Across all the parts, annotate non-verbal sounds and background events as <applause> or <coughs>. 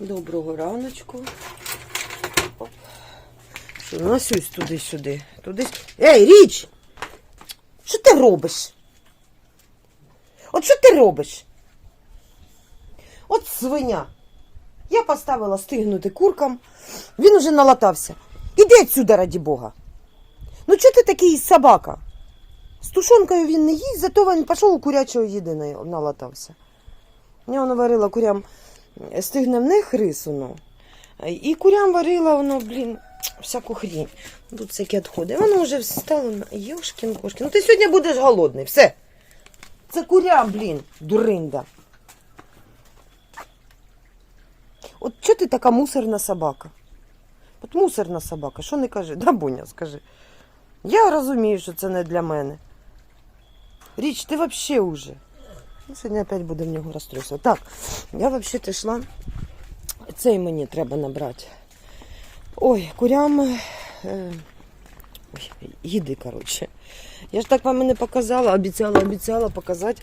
Доброго раночку. Оп. Що, носюсь туди-сюди. Туди. Ей, річ! Що ти робиш? От що ти робиш? От свиня. Я поставила стигнути куркам. Він уже налатався. Іди отсюда, раді Бога. Ну чого ти такий собака? З тушонкою він не їсть, зато він пішов у курячого їди налатався. Я воно варила курям стигне в них рису, ну. І курям варила воно, блін, всяку хрінь. Тут всякі відходи. Воно вже встало на Йошкін кошкін. Ну ти сьогодні будеш голодний, все. Це курям, блін, дуринда. От чого ти така мусорна собака? От мусорна собака, що не кажи? Да, Буня, скажи. Я розумію, що це не для мене. Річ, ти взагалі уже. Сьогодні опять буде в нього розстройство. Так, я взагалі йшла. Цей мені треба набрати. Ой, курям. Е, ой, їди, коротше. Я ж так вам і не показала, обіцяла, обіцяла показати.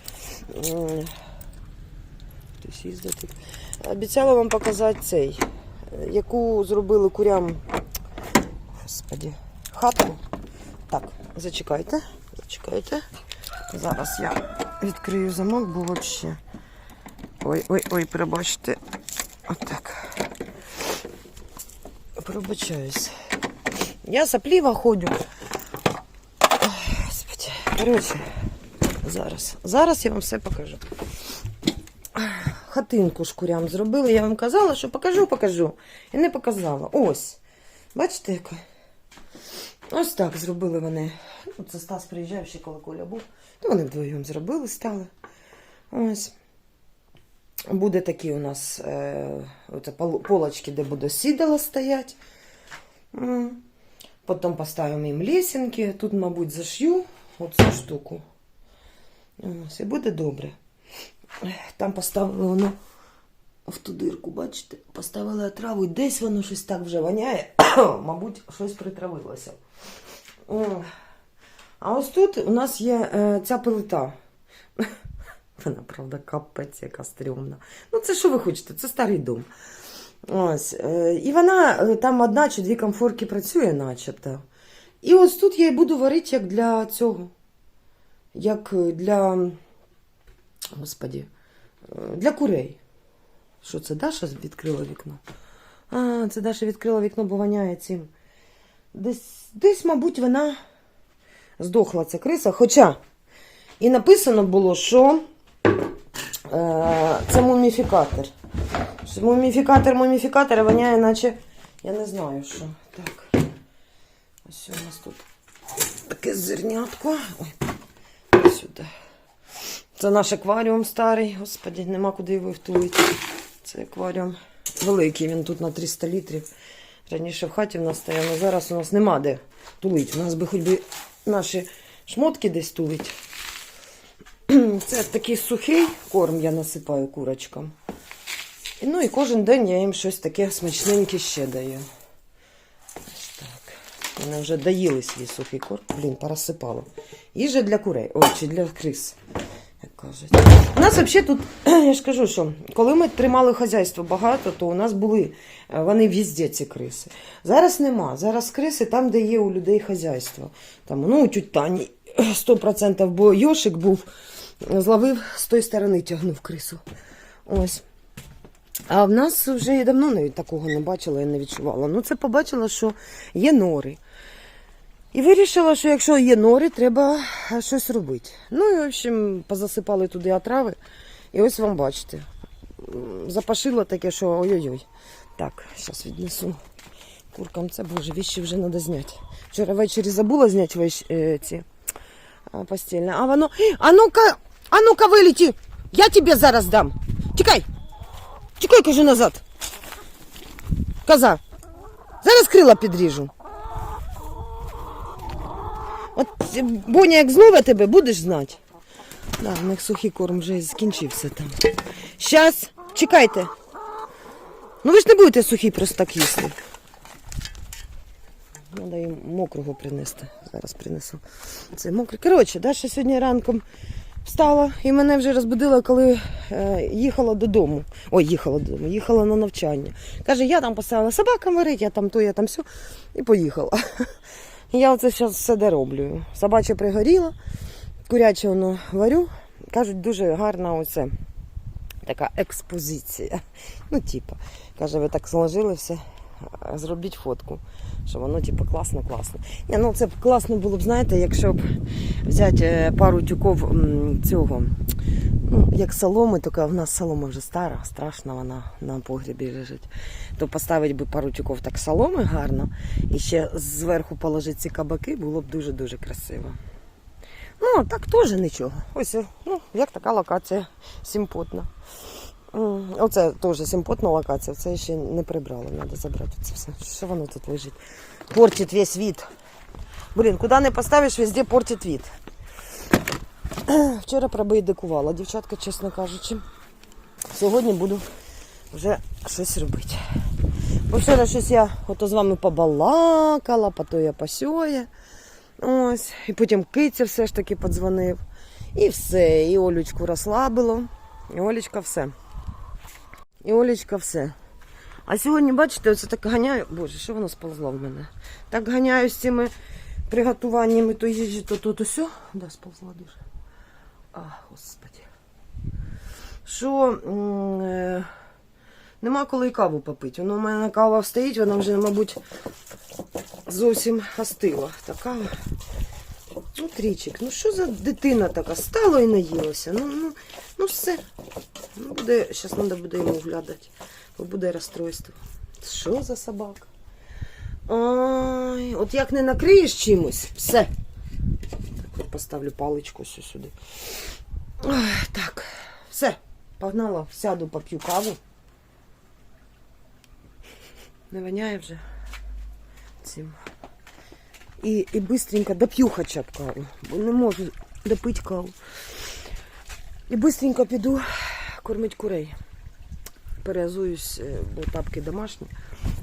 Обіцяла вам показати цей, яку зробили курям. Господі, хатку. Так, зачекайте, зачекайте. Зараз я відкрию замок, бо взагалі. Ой, ой, ой, пробачте. Отак. Пробачаюсь. Я сопліва ходжу. Господи. Коротше, зараз. Зараз я вам все покажу. Хатинку ж курям зробили. Я вам казала, що покажу, покажу. І не показала. Ось. Бачите, яка? Ось так зробили вони. Ну, Це Стас приїжджав ще коли Коля був. То вони вдвоєм зробили, стали. Ось. Буде такі у нас е, оце полочки, де буде сідало стоять. Потім поставимо їм лесенки. Тут, мабуть, зашью оцю штуку. Ось, і буде добре. Там поставили воно в ту дирку, бачите, поставили отраву, і десь воно щось так вже воняє. <coughs> Мабуть, щось притравилося. А ось тут у нас є е, ця плита. <laughs> Вона, правда, капець, яка стрьомна. Ну, це що ви хочете? Це старий дом. Ось. Е, і вона е, там одна чи дві комфорки працює, начебто. І ось тут я і буду варити як для цього. Як для. Господі, для курей. Що це Даша відкрила вікно? А, це Даша відкрила вікно, бо воняє цим. Десь, десь, мабуть, вона здохла ця криса. Хоча і написано було, що е, це муміфікатор. Муміфікатор, муміфікатор, воняє, наче я не знаю що. Так. Ось у нас тут таке зернятко. Ой, сюди. Це наш акваріум старий, господі, нема куди його втулити. Це акваріум великий, він тут на 300 літрів. Раніше в хаті в нас стояв, але зараз у нас нема де тулити. У нас би хоч би наші шмотки десь тулить. <clears throat> Це такий сухий корм я насипаю курочкам. Ну і кожен день я їм щось таке смачненьке ще даю. Так. Вони вже доїли свій сухий корм. Блін, порозсипало. Їжа для курей, ой, чи для крис, кажуть. У нас взагалі тут, <clears throat> я ж кажу, що коли ми тримали хазяйство багато, то у нас були е, вони в'їзді, ці криси. Зараз нема. Зараз криси там, де є у людей хазяйство. Там, ну, у Тані 100%, <clears throat> бо Йошик був, зловив з тої сторони, тягнув крису. Ось. А в нас вже я давно навіть такого не бачила і не відчувала. Ну, це побачила, що є нори. І вирішила, що якщо є нори, треба щось робити. Ну і, в общем, позасипали туди отрави. І ось вам бачите. Запашило таке, що ой-ой-ой. Так, зараз віднесу куркам це, боже, віщі вже треба зняти. Вчора ввечері забула зняти вещ, е, ці постільне. А воно. А ну-ка, а ну-ка виліті! Я тобі зараз дам. Тікай! Тікай, кажу назад. Коза. Зараз крила підріжу. От е, Боня, як злове тебе, будеш знати. Да, в них сухий корм вже скінчився там. Щас, чекайте. Ну ви ж не будете сухий просто так їсти. Треба їм мокрого принести. Зараз принесу. Це мокрий. Коротше, Даша сьогодні ранком Встала і мене вже розбудила, коли е, їхала додому. Ой, їхала додому, їхала на навчання. Каже, я там поставила собакам варить, я там то, я там все. І поїхала. Я оце зараз все дороблю. Собаче пригоріло, куряче воно варю. Кажуть, дуже гарна оце така експозиція. Ну, типа, каже, ви так зложили все, зробіть фотку. Що воно, типу, класно, класно. Ні, ну це б класно було б, знаєте, якщо б взяти е, пару тюков цього. Ну, як соломи, тільки в нас солома вже стара, страшна вона на погрібі лежить. То поставити би пару тюков так соломи гарно і ще зверху положити ці кабаки, було б дуже-дуже красиво. Ну, так теж нічого. Ось, ну, як така локація симпотна. Оце теж симпотна локація, це ще не прибрала, треба забрати це все. Що воно тут лежить? Портить весь вид. Блін, куди не поставиш, везде портить вид. Вчора пробейдикувала, дівчатка, чесно кажучи. Сьогодні буду вже щось робити. Бо вчора щось я ото з вами побалакала, потоє посьоє. Ось. І потім киця все ж таки подзвонив. І все. І Олечку розслабило. І Олечка все. І Олечка все. А сьогодні, бачите, оце так ганяю. Боже, що воно сползло в мене? Так ганяю з цими приготуваннями то їжі, то то, то сьо. Да, сползла дуже. А, господи. Що е, нема коли і каву попити. Воно у мене кава стоїть, вона вже, мабуть, зовсім остила. Така. Ну, трічик, ну що за дитина така? Стало і наїлася. Ну, ну, ну все. Ну, буде, зараз треба буде йому оглядати, бо буде розстройство. Що за собака? Ой, от як не накриєш чимось, все. Так, от поставлю паличку ось сюди. Ой, так, все, погнала, сяду, поп'ю каву. Не воняє вже цим. І, і быстренько доп'ю хоча б каву, бо не можу допити каву. І быстренько піду кормити курей. Переазуюсь, е, бо тапки домашні,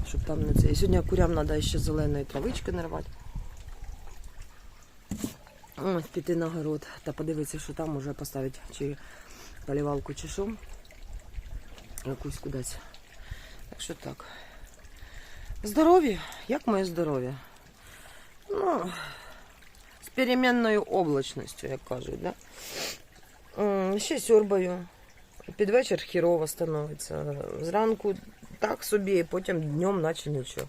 щоб там не це. І сьогодні курям треба ще зеленої травички нарвати. Ось піти на город та подивитися, що там уже поставити чи полівалку, чи що. Якусь кудись. Так що так. Здоров'я? Як моє здоров'я? З перемінною облачністю, як кажуть, да? Ще сьорбаю. Під вечір хірово становиться. Зранку так собі, потім днем наче нічого.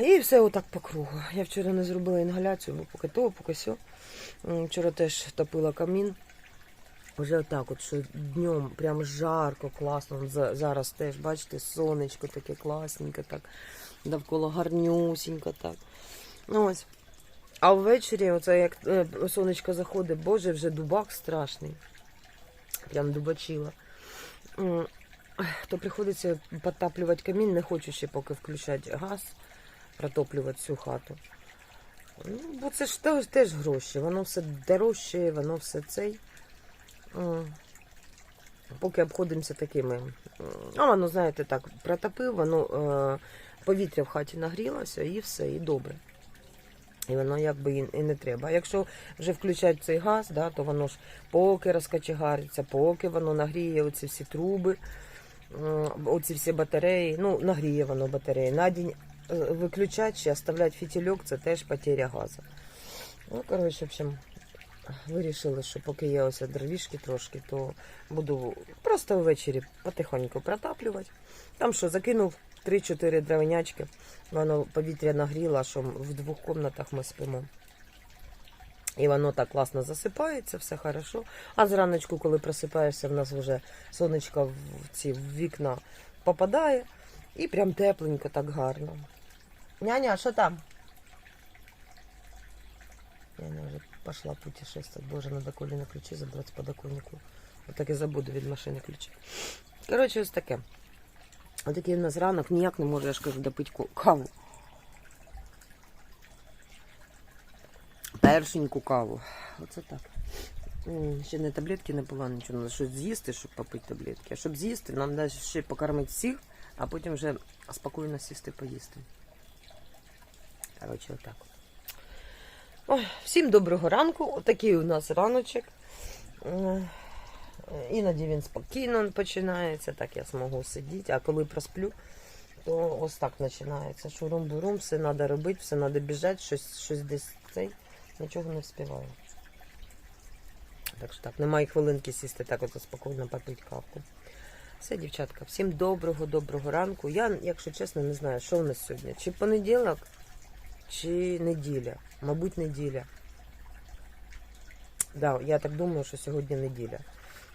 І все отак по кругу. Я вчора не зробила інгаляцію, бо поки то, поки сьо. Вчора теж топила камін. Вже отак, от що днем прям жарко, класно. Зараз теж, бачите, сонечко таке класненьке, так, довкола гарнюсінько так. Ну ось. А ввечері, оце як е, сонечко заходить, боже, вже дубак страшний. Прям дубачила. То приходиться підтаплювати камін, не хочу ще поки включати газ, протоплювати всю хату. Ну, бо це ж теж, теж гроші, воно все дорожче, воно все цей. Поки обходимося такими. А воно, знаєте, так, протопив, воно е, повітря в хаті нагрілося і все, і добре. І воно якби і, не треба. А якщо вже включать цей газ, да, то воно ж поки розкачегариться, поки воно нагріє оці всі труби, оці всі батареї, ну, нагріє воно батареї. На день е, виключати чи оставляти фітільок, це теж потеря газу. Ну, коротше, в общем, вирішили, що поки є ось дровішки трошки, то буду просто ввечері потихоньку протаплювати. Там що, закинув 3-4 дровинячки, воно повітря нагріло, що в двох кімнатах ми спимо. І воно так класно засипається, все хорошо. А зраночку, коли просипаєшся, в нас вже сонечко в ці в вікна попадає. І прям тепленько, так гарно. Няня, що там? Няня вже пошла путешествовать. Боже, надо Колі на ключі забрати з подоконнику. Отак і забуду від машини ключі. Коротше, ось таке. Отакий у нас ранок, ніяк не можу, я ж кажу, допити каву. Першеньку каву. Оце так. Ще не таблетки не пила, нічого, треба щось з'їсти, щоб попити таблетки. А щоб з'їсти, нам треба ще покормити всіх, а потім вже спокійно сісти поїсти. Коротше, отак. Ой, всім доброго ранку. Отакий у нас раночок. Е, Іноді він спокійно починається, так я зможу сидіти, а коли просплю, то ось так починається. Шурум-бурум, все треба робити, все треба біжати, щось, щось десь цей, нічого не вспіваю. Так що так, немає хвилинки сісти так от спокійно попити кавку. Все, дівчатка, всім доброго, доброго ранку. Я, якщо чесно, не знаю, що у нас сьогодні. Чи понеділок, чи неділя. Мабуть, неділя. Да, я так думаю, що сьогодні неділя.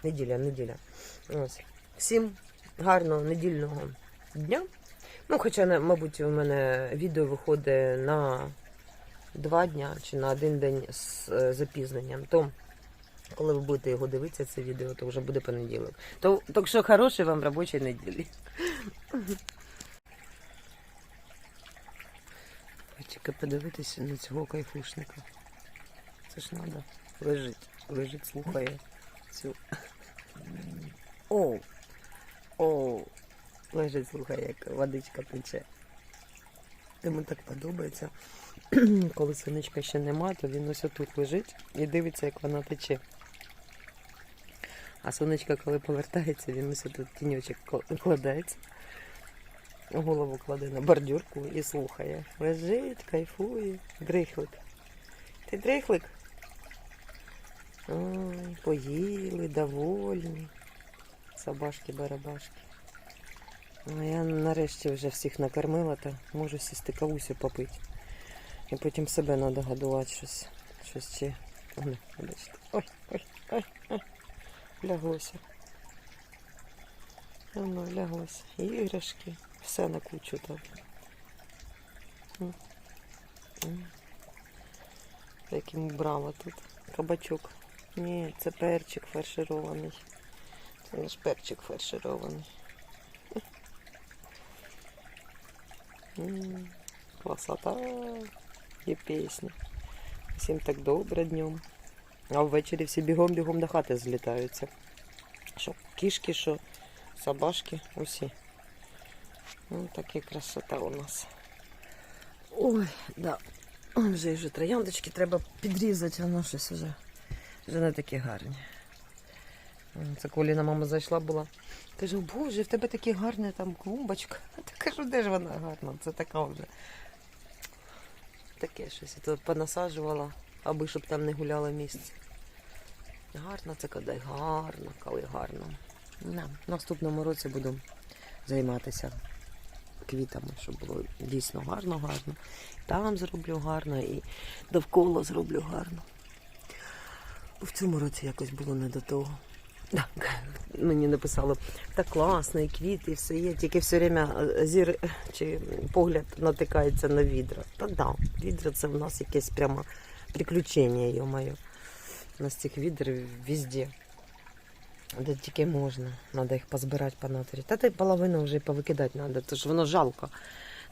Неділя, неділя. Ось. Всім гарного недільного дня. Ну, хоча, мабуть, у мене відео виходить на два дня чи на один день з е, запізненням. То, коли ви будете його дивитися, це відео, то вже буде понеділок. То, так що хорошої вам робочої неділі. Тільки подивитися на цього кайфушника. Це ж треба. Лежить, лежить, слухає цю. О! О! Лежить, слухає, як водичка тече. Йому так подобається. <clears throat> Коли сонечка ще нема, то він ось тут лежить і дивиться, як вона тече. А сонечка, коли повертається, він ось тут тіньочок кла- кладається. Голову кладе на бордюрку і слухає. Лежить, кайфує. Дрихлик. Ти дрихлик? Ой, поїли, довольні. Собашки-барабашки. А я нарешті вже всіх накормила, та можу сісти кавусю попити. І потім себе треба годувати щось. Щось чи. Бачите. Ой, ой, ой, ой. Ляглося. Воно ляглося. Іграшки. Все на кучу так. М. М. Брала тут. Кабачок. Ні, це перчик фарширований. Це наш перчик фарширований. Красота і пісня. Всім так добре днем. А ввечері всі бігом-бігом до хати злітаються. Що кішки, що собашки, усі. Ну, така красота у нас. Ой, да. Вже вже трояндочки треба підрізати, воно щось вже. Вже такі гарні. Це Коліна мама зайшла була. Каже, боже, в тебе такі гарні там клумбочка. <laughs> Та кажу, де ж вона гарна? Це така вже. Таке щось. Я тут понасаджувала, аби щоб там не гуляло місце. Гарно це коли гарно, коли гарно. На, наступному році буду займатися квітами, щоб було дійсно гарно, гарно. Там зроблю гарно і довкола зроблю гарно. В цьому році якось було не до того. Так, мені написало, так класно, і квіти, і все є, тільки все время е, зір чи погляд натикається на відра. Та да, відра це в нас якесь прямо приключення, йо-моє. У нас цих відр везде. Де тільки можна. Треба їх позбирати по натурі. Та ти половину вже повикидати треба, що воно жалко.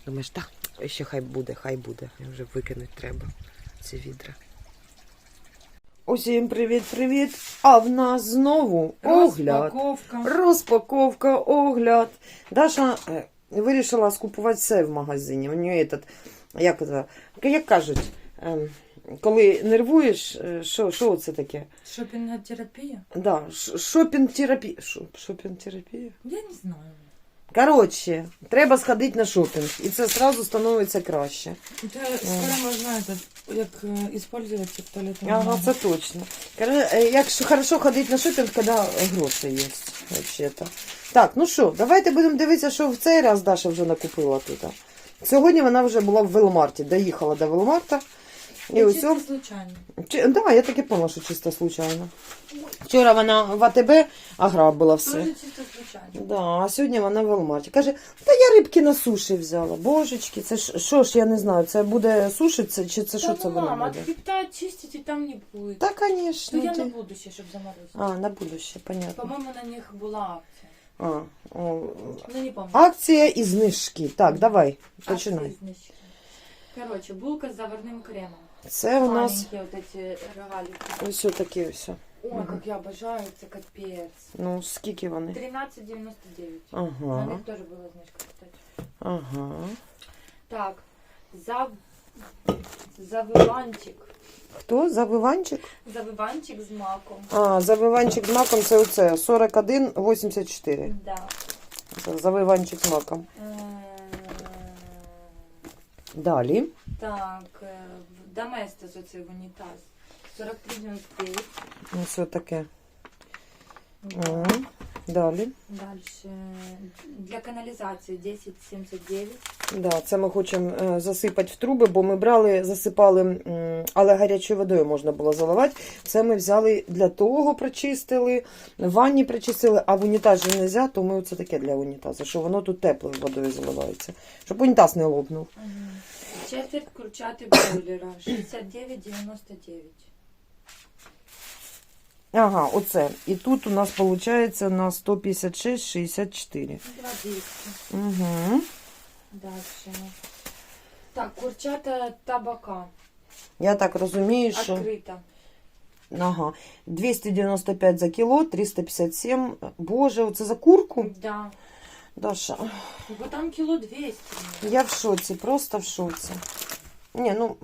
Думаєш, так, ще хай буде, хай буде. Вже викинути треба ці відра. Усім привіт-привіт! А в нас знову огляд. Розпаковка. Розпаковка, огляд. Даша е, вирішила скупувати все в магазині. У нього этот, як, це, як кажуть, ем, коли нервуєш, е, що, що це таке? Шопінг-терапія? Да, ш- шопінг-терапія. Шопінг-терапія? Я не знаю. Коротше, треба сходити на шопінг, і це одразу становиться краще. Это скоро можна этот, як е, использовать в туалетном Ага, це точно. Е, Якщо хорошо ходити на шопінг, коли гроші є, взагалі-то. Так, ну що, давайте будемо дивитися, що в цей раз Даша вже накупила тут. Сьогодні вона вже була в Велмарті, доїхала до Велмарта. І І ось случайно. Чи, да, я так і поняла, що чисто случайно. Вчора вона в АТБ ограбила все. Тоже чисто случайно. Да, а сьогодні вона в Велмарті. Каже, та я рибки на суші взяла. Божечки, це ж що ж, я не знаю, це буде сушиться чи це що це ну, воно мама, буде? хребта чистить и там не будет. Та, Ну, звісно. я на будущее, щоб заморозить. А, на будущее, понятно. По-моему, на них була акція. А, о, Ну, не помню. акція і знижки. Так, давай, Акції починай. знищені. Короче, булка з заварним кремом. Це у нас Маленькі рогалики. ось таке ось. Ой, как я обожаю, це капець. Ну, скільки вони? 13,99. На Ага, них теж була знижка, кстати. ага. Так, за Завиванчик. Хто? Завиванчик? Завиванчик з маком. А, завиванчик з маком це оце 41,84. Да. Завиванчик з маком. Е, Далі. Так, е, Доместос оцей унітаз. 43,99. Ну, все таке. Да. Далі. Дальше. Для каналізації 10,79. Да, це ми хочемо е, засипати в труби, бо ми брали, засипали, але гарячою водою можна було заливати. Це ми взяли для того, прочистили, в ванні прочистили, а в унітаз же не можна, то ми оце таке для унітазу, що воно тут теплою водою заливається. Щоб унітаз не лопнув. Четверть курчати бройлера. 69,99. Ага, оце. І тут у нас виходить на 156,64. Угу. Дальше. Так, курчата табака. Я так розумію, що. Открыто. Ага. 295 за кіло, 357. Боже, оце за курку? Да. Даша, Бо там кіло 200. я в шоці, просто в шоці. Ні, ну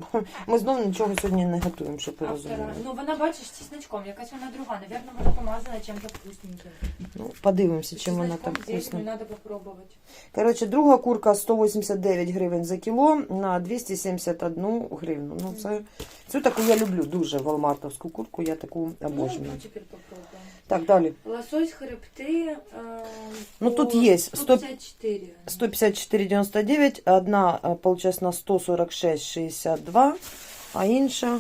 ми знову нічого сьогодні не готуємо, щоб розуміли. ну вона бачиш з чесночком, якась вона друга. Наверно, вона помазана чим-то вкусненьким. Ну, подивимося, чим вона здесь, вкусна. надо попробовать. Коротше, друга курка 189 гривень за кіло на 271 гривну. Ну, це цю таку я люблю дуже волмартовську курку, я таку обожнюю. ну, теперь попробуем. Так, далі. Лосось хребти. Э, Ну, по тут есть. Сто- 154. 154,99, одна е, получається на 146,62, а інша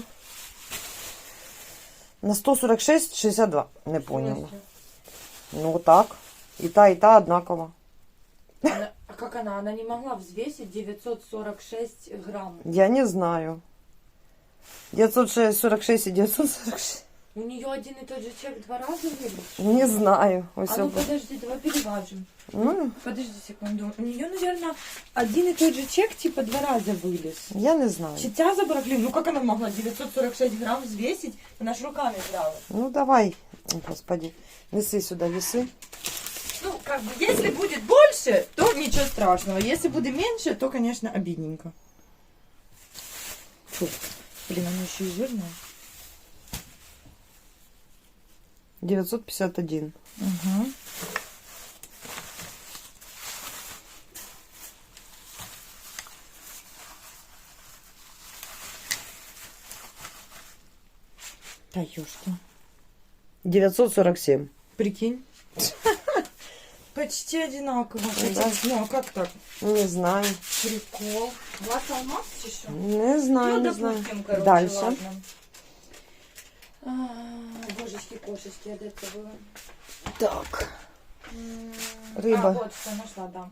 на 146,62. Не поняла. В смысле? Ну так. І та, і та однакова. Она- а как она? Она не могла взвесить 946 грамм. Я не знаю. 946 і 946. У нее один и тот же чек два раза вылез? Не знаю. Ось А ну подожди, давай переважим. ну, Подожди секунду. У нее, наверное, один и тот же чек типа два раза вылез. я не знаю. Читя забрали. Ну как она могла 946 грамм взвесить? Она ж руками брала. Ну давай, господи, неси сюди веси. Ну, как бы, если будет больше, то ничего страшного. Если будет меньше, то, конечно, обидненько. Фу. Блин, она еще и жирная. 951. Угу. Да ёшки. 947. Прикинь. <laughs> Почти одинаково. Да. Хотя, Ну, а как так? Не знаю. Прикол. Глаз алмаз еще? Не знаю, ну, не знаю. допустим, короче, Дальше. ладно. А, Божечки, кошечки, я до этого. Так. М, Рыба. А, вот, что нашла, да.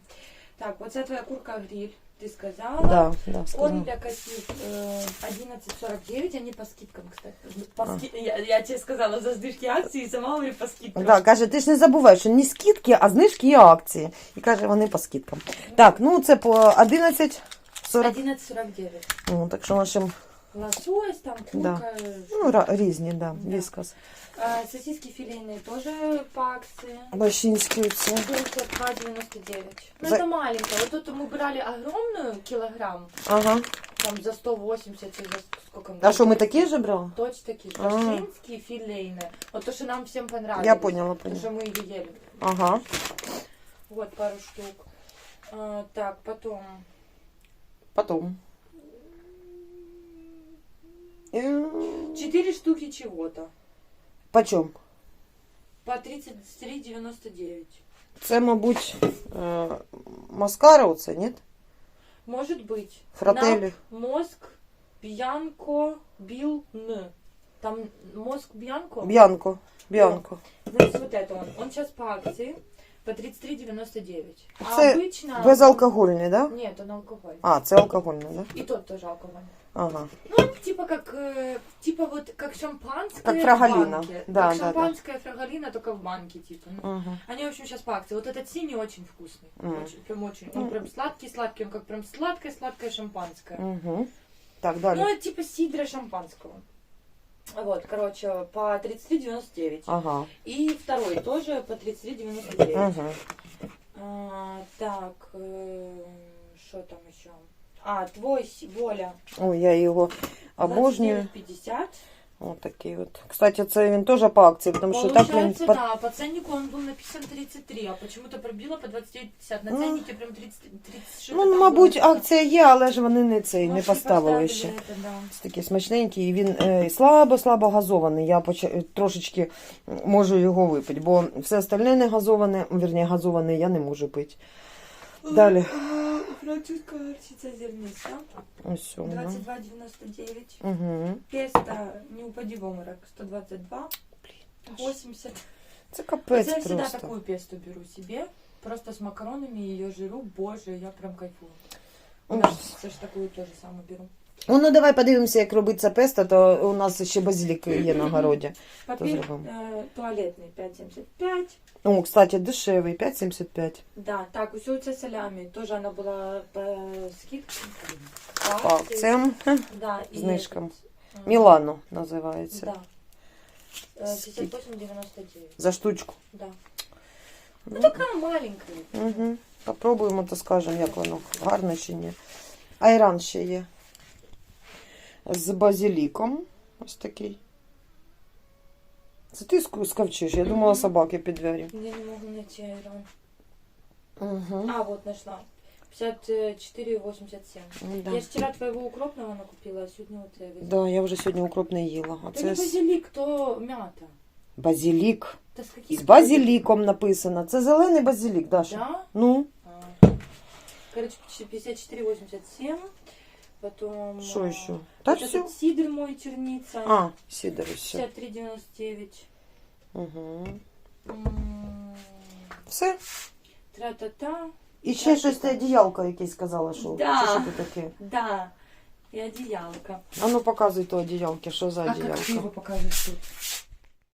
Так, вот это твоя курка гриль, ты сказала. Да, да, Корм сказала. для котів э, 11,49, они по скидкам, кстати. По ски- я, я тебе сказала за знижки акції, сама говорю по скидкам. Да, каже, ти ж не забувай, що не скидки, а знижки і акції. І каже, вони по скидкам. Так, ну це по 11,40. 11,49. Ну, так що нашим, Лосось, там курка. ну, ра- різні, да, Да. віскас. А, сосиски филейные тоже по акции. Бащинські ці. 72,99. Ну, За- это маленькая. Вот тут мы брали огромную килограмм, Ага. там за 180 или за сколько мы А що, ми брали? такі ж брали? Точно такие. А. Башинские филейные. Вот то, что нам всем понравилось. Я поняла, То, поняла. что мы ее ели. Ага. Вот пару штук. А, так, потом. Потом. Е, Четыре штуки чего-то. Почем? По 33,99. Це, мабуть, маскара оце, ні? Может быть. Фрателі. Нап, мозг, Бьянко, Бил, Н. Там мозг Бьянко. Б'янко. Б'янко. Значит, вот это он. Он сейчас по акции по 33,99. А обычно... Безалкогольний, да? Нет, он алкоголь. А, це алкогольний, да? И тот тоже алкоголь. Ага. Ну, типа как, э, типа вот как шампанское Как в фрагалина. банке. Да, как да, да. шампанское фрагалина, только в банке, типа. Ну, Ага. Они, в общем, сейчас по акции. Вот этот синий очень вкусный. Мгм. Очень, прям очень. Он Ну. прям сладкий-сладкий, он как прям сладкое-сладкое шампанское. Угу. Так, Ну, далі. это типа сидра шампанского. Вот, короче, по 33,99. Ага. И второй тоже по 33,99. Ага. А, так, что там еще? А, твой Воля. Ой, я його обожнюю. 29,50. Ось такий от. Кстати, це він теж по акції, тому що так він по- да, по ценнику он был написан 33, а почему-то пробило по 29,50. На Ну. ценнике прям 30, 36. Ну, мабуть, акція є, але ж вони не цей, не поставили ще. это, да. Такий смачненький, і він е, слабо-слабо газований. Я поча... трошечки можу його випити, бо все остальне не газоване, вірні, газоване я не можу пити. Далі. Французская горчица зерниста. Ось воно. 22,99. Угу. Песто, не упади в обморок, 122. 80. Це капець я всегда такую песту беру себе. Просто с макаронами ее жиру. Боже, я прям кайфую. Ужас. Да, все ж такую тоже самую беру. О, ну давай подивимося, як робиться песто, то у нас ще базилік є на городі. Папир зробимо? э, туалетный 5,75. О, кстати, дешевий, 5,75. Да, так, усюдце солями. Тоже она была по скидке. По акціям. <laughs> Да, <laughs> и Знижкам. этот, э, Мілано називається. Да. Э, Скидка. 68,99. За штучку. Да. Ну, Ну такая маленькая. Угу. Попробуємо, то скажемо, як воно гарне чи ні. Айран ще є. З базиліком. Ось такий. Це ти скавчиш? Я думала, собаки під двері. Я не могу найти айрон. Угу. А, вот нашла. 54,87. Да. Я ж вчера твоего укропного накупила, а сегодня вот я да, я вже сьогодні укроп не їла. А То це не з- базилик, то мята. базилік. Да с каких З базиліком написано. Це зелений базилік, Даша. Да? Ну, А. Короче, 54,87. Потом... що а, ще? Та вот все. этот сидр мой, черница. А, сідер ще. 53,99. Угу. М, Все. Тра-та-та. І ще щось ти одіялка якесь сказала, що. Да. Чи що це таке? Да. И одеялка. А ну показуй то одіялки, що за А как ты одіялка. его покажешь тут?